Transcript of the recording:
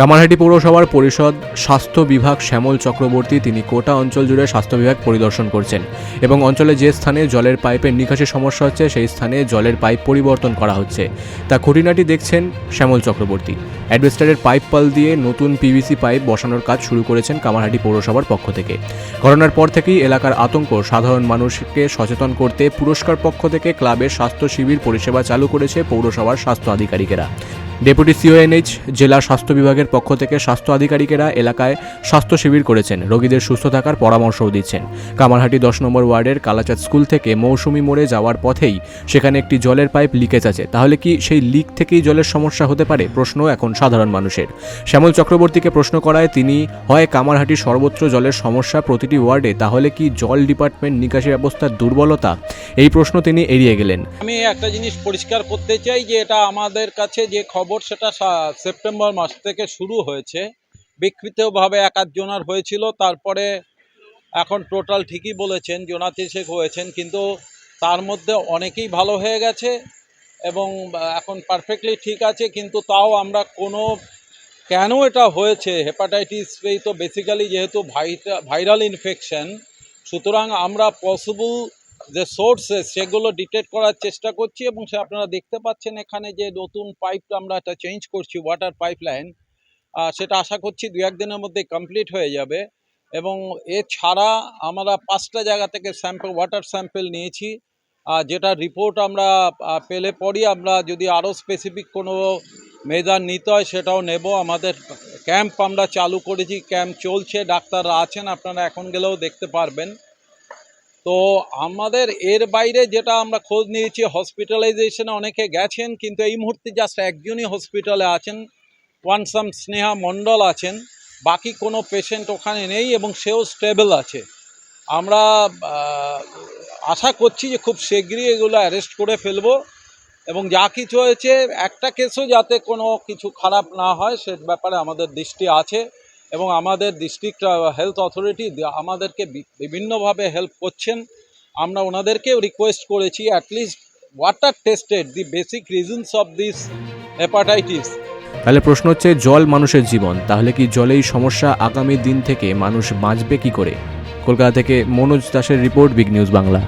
কামারহাটি পৌরসভার পরিষদ স্বাস্থ্য বিভাগ শ্যামল চক্রবর্তী তিনি কোটা অঞ্চল জুড়ে স্বাস্থ্য বিভাগ পরিদর্শন করছেন এবং অঞ্চলে যে স্থানে জলের পাইপের নিকাশি সমস্যা হচ্ছে, সেই স্থানে জলের পাইপ পরিবর্তন করা হচ্ছে। তা খুঁটিনাটি দেখছেন শ্যামল চক্রবর্তী। অ্যাডভেস্টারের পাইপ পাল দিয়ে নতুন পিভিসি পাইপ বসানোর কাজ শুরু করেছেন কামারহাটি পৌরসভার পক্ষ থেকে। ঘটনার পর থেকেই এলাকার আতঙ্ক, সাধারণ মানুষকে সচেতন করতে পুরস্কার পক্ষ থেকে ক্লাবের স্বাস্থ্য শিবির পরিষেবা চালু করেছে পৌরসভার স্বাস্থ্য আধিকারিকেরা। ডেপুটি সিওএনএইচ জেলা স্বাস্থ্য বিভাগের পক্ষ থেকে স্বাস্থ্য আধিকারিকেরা এলাকায় স্বাস্থ্য শিবির করেছেন। রোগীদের সুস্থ থাকার পরামর্শও দিচ্ছেন। কামারহাটি দশ নম্বর ওয়ার্ডের কালাচাঁদ স্কুল থেকে মৌসুমি মোড়ে যাওয়ার পথেই সেখানে একটি জলের পাইপ লিকেজ আছে। তাহলে কি সেই লিক থেকেই জলের সমস্যা হতে পারে? প্রশ্ন এখন সাধারণ মানুষের। শ্যামল চক্রবর্তীকে প্রশ্ন করায় তিনি, হয় কামারহাটি সর্বত্র জলের সমস্যা প্রতিটি ওয়ার্ডে, তাহলে কি জল ডিপার্টমেন্ট নিকাশি ব্যবস্থার দুর্বলতা? এই প্রশ্ন তিনি এড়িয়ে গেলেন। আমি একটা জিনিস পরিষ্কার করতে চাই যে এটা আমাদের কাছে যে খবর সেটা সেপ্টেম্বর মাস থেকে শুরু হয়েছে। বিকৃতভাবে এক আধজনার হয়েছিল, তারপরে এখন টোটাল ঠিকই বলেছেন জোনাতি শেখ হয়েছেন, কিন্তু তার মধ্যে অনেকেই ভালো হয়ে গেছে এবং এখন পারফেক্টলি ঠিক আছে, কিন্তু তাও আমরা কোনো কেন এটা হয়েছে? হেপাটাইটিস এই তো বেসিক্যালি যেহেতু ভাইরাল ইনফেকশন সুতরাং আমরা পসিবল যে সোর্সেস সেগুলো ডিটেক্ট করার চেষ্টা করছি এবং সে আপনারা দেখতে পাচ্ছেন এখানে যে নতুন পাইপ আমরা একটা চেঞ্জ করছি ওয়াটার পাইপ লাইন সেটা আশা করছি দু একদিনের মধ্যে কমপ্লিট হয়ে যাবে এবং এছাড়া আমরা পাঁচটা জায়গা থেকে স্যাম্পল ওয়াটার স্যাম্পল নিয়েছি। আহ, যেটা রিপোর্ট আমরা পেলে পরই আমরা যদি আরও স্পেসিফিক কোনো মেজার নিতে হয় সেটাও নেব। আমাদের ক্যাম্প আমরা চালু করেছি ক্যাম্প চলছে ডাক্তাররা আছেন আপনারা এখন গেলেও দেখতে পারবেন। তো আমাদের এর বাইরে যেটা আমরা খোঁজ নিয়েছি হসপিটালাইজেশনে অনেকে গেছেন, কিন্তু এই মুহূর্তে জাস্ট একজনই হসপিটালে আছেন। ওয়ানসাম স্নেহা মণ্ডল আছেন। বাকি কোনো পেশেন্ট ওখানে নেই এবং সেও স্টেবল আছে। আমরা আশা করছি যে খুব শীঘ্রই এগুলো অ্যারেস্ট করে ফেলব এবং যা কিছু হয়েছে, একটা কেসও যাতে কোনো কিছু খারাপ না হয়, সে ব্যাপারে আমাদের দৃষ্টি আছে। এবং আমাদের ডিস্ট্রিক্ট হেলথ অথরিটি আমাদেরকে বিভিন্নভাবে হেল্প করছেন। আমরা ওনাদেরকেও রিকোয়েস্ট করেছি at least water tested the basic reasons of this hepatitis তাহলে প্রশ্ন হচ্ছে, জল মানুষের জীবন, তাহলে কি জলেই সমস্যা আগামী দিন থেকে মানুষ বাঁচবে কি করে? কলকাতা থেকে মনোজ দাসের রিপোর্ট বিগ নিউজ বাংলা